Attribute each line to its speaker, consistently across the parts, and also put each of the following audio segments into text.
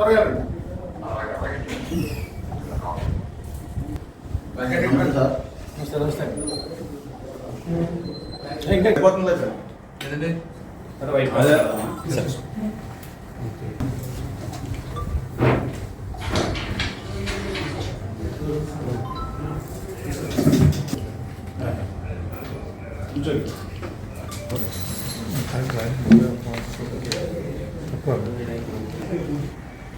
Speaker 1: കുറയാൻ
Speaker 2: 이쪽이 잘 가야 뭐야?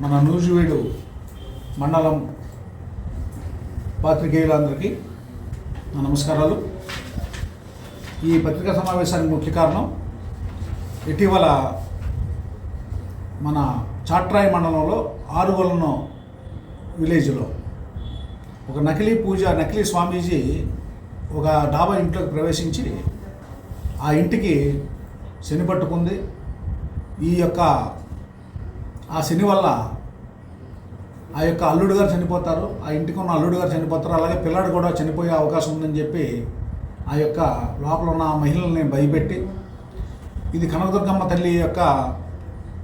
Speaker 2: మన నూజివీడు మండలం పాత్రికేయులందరికీ నా నమస్కారాలు. ఈ పత్రికా సమావేశానికి ముఖ్య కారణం ఇటీవల మన చాట్రాయి మండలంలో ఆరుగొలను విలేజ్లో ఒక నకిలీ పూజ నకిలీ స్వామీజీ ఒక డాబా ఇంట్లోకి ప్రవేశించి ఆ ఇంటికి శని పట్టుకుంది. ఈ యొక్క ఆ శని వల్ల ఆ యొక్క అల్లుడు గారు చనిపోతారు ఆ ఇంటికి ఉన్న అల్లుడు గారు చనిపోతారు అలాగే పిల్లాడు కూడా చనిపోయే అవకాశం ఉందని చెప్పి ఆ యొక్క లోపల ఉన్న మహిళల్ని భయపెట్టి ఇది కనకదుర్గమ్మ తల్లి యొక్క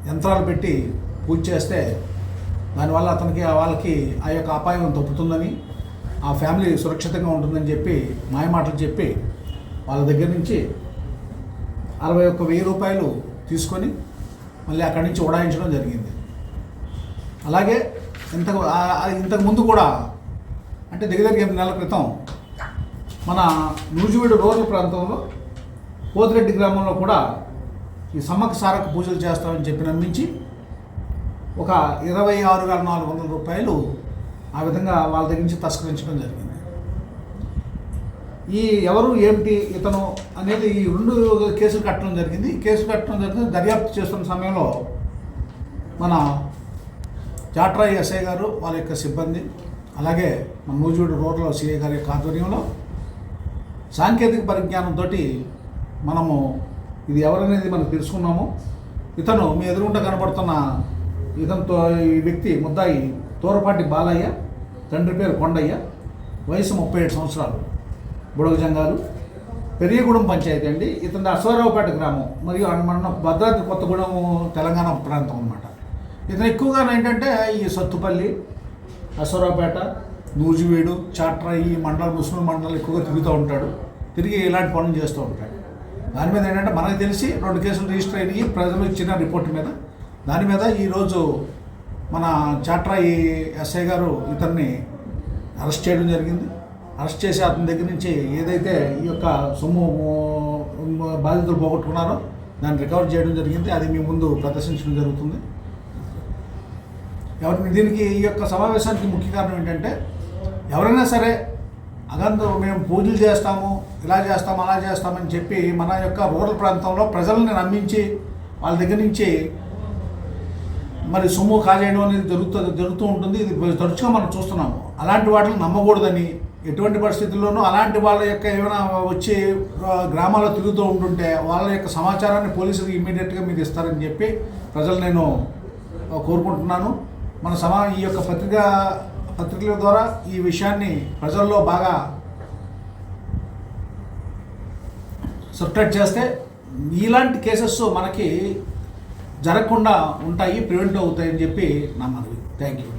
Speaker 2: యంత్రాలు పెట్టి పూజ చేస్తే దానివల్ల అతనికి వాళ్ళకి ఆ యొక్క అపాయం తప్పుతుందని ఆ ఫ్యామిలీ సురక్షితంగా ఉంటుందని చెప్పి మాయమాటలు చెప్పి వాళ్ళ దగ్గర నుంచి అరవై ఒక్క వెయ్యి రూపాయలు తీసుకొని మళ్ళీ అక్కడి నుంచి ఉడాయించడం జరిగింది. అలాగే ఇంతకు ఇంతకు ముందు కూడా అంటే దగ్గర దగ్గర ఎనిమిది నెలల క్రితం మన నూజివీడు రూరల్ ప్రాంతంలో కోతిరెడ్డి గ్రామంలో కూడా ఈ సమ్మక్క సారకు పూజలు చేస్తామని చెప్పి నమ్మించి ఒక ఇరవై ఆరు వేల నాలుగు వందల రూపాయలు ఆ విధంగా వాళ్ళ దగ్గర నుంచి తస్కరించడం జరిగింది. ఈ ఎవరు ఏమిటి ఇతను అనేది ఈ రెండు కేసులు కట్టడం జరిగింది. ఈ కేసులు కట్టడం జరిగింది. దర్యాప్తు చేస్తున్న సమయంలో మన జాట్రా ఎస్ఐ గారు వాళ్ళ యొక్క సిబ్బంది అలాగే మన నూజివీడు రోడ్లో సిఐ గారి యొక్క ఆధ్వర్యంలో సాంకేతిక పరిజ్ఞానంతో మనము ఇది ఎవరనేది మనం తెలుసుకున్నాము. ఇతను మీ ఎదురుగుంట కనబడుతున్న ఇతనితో ఈ వ్యక్తి ముద్దాయి తోరపాటి బాలయ్య తండ్రి పేరు కొండయ్య వయసు ముప్పై ఏడు సంవత్సరాలు బుడగ జంగాలు పెరియగూడెం పంచాయతీ అండి. ఇతని అశ్వారావుపేట గ్రామం మరియు మన భద్రాద్రి కొత్తగూడెం తెలంగాణ ప్రాంతం అన్నమాట. ఇతను ఎక్కువగా ఏంటంటే ఈ సత్తుపల్లి అసరాపేట నూజివీడు చాట్రా ఈ మండలం ముస్లిం మండలం ఎక్కువగా తిరుగుతూ ఉంటాడు. తిరిగి ఇలాంటి పనులు చేస్తూ ఉంటాడు. దాని మీద ఏంటంటే మనకు తెలిసి రెండు కేసులు రిజిస్టర్ అయినాయి ప్రజలు ఇచ్చిన రిపోర్ట్ మీద. దాని మీద ఈరోజు మన చాట్రా ఈ ఎస్ఐ గారు ఇతన్ని అరెస్ట్ చేయడం జరిగింది. అరెస్ట్ చేసి అతని దగ్గర నుంచి ఏదైతే ఈ యొక్క సొమ్ము బాధితులు పోగొట్టుకున్నారో దాన్ని రికవర్ చేయడం జరిగింది. అది మీ ముందు ప్రదర్శించడం జరుగుతుంది. ఎవరి దీనికి ఈ యొక్క సమావేశానికి ముఖ్య కారణం ఏంటంటే ఎవరైనా సరే అదంతా మేము పూజలు చేస్తాము ఇలా చేస్తాము అలా చేస్తామని చెప్పి మన యొక్క రూరల్ ప్రాంతంలో ప్రజల్ని నమ్మించి వాళ్ళ దగ్గర నుంచి మరి సొమ్ము కాజేయడం అనేది జరుగుతుంది జరుగుతూ ఉంటుంది. ఇది తరచుగా మనం చూస్తున్నాము. అలాంటి వాటిని నమ్మకూడదని ఎటువంటి పరిస్థితుల్లోనూ అలాంటి వాళ్ళ యొక్క ఏమైనా వచ్చి గ్రామాల్లో తిరుగుతూ ఉంటుంటే వాళ్ళ యొక్క సమాచారాన్ని పోలీసులకు ఇమ్మీడియట్గా మీరు ఇస్తారని చెప్పి ప్రజలు నేను కోరుకుంటున్నాను. మన సమా ఈ యొక్క పత్రిక పత్రికల ద్వారా ఈ విషయాన్ని ప్రజల్లో బాగా సబ్స్క్రైబ్ చేస్తే ఇలాంటి కేసెస్ మనకి జరగకుండా ఉంటాయి ప్రివెంట్ అవుతాయని చెప్పి నా మనవి. Thank you.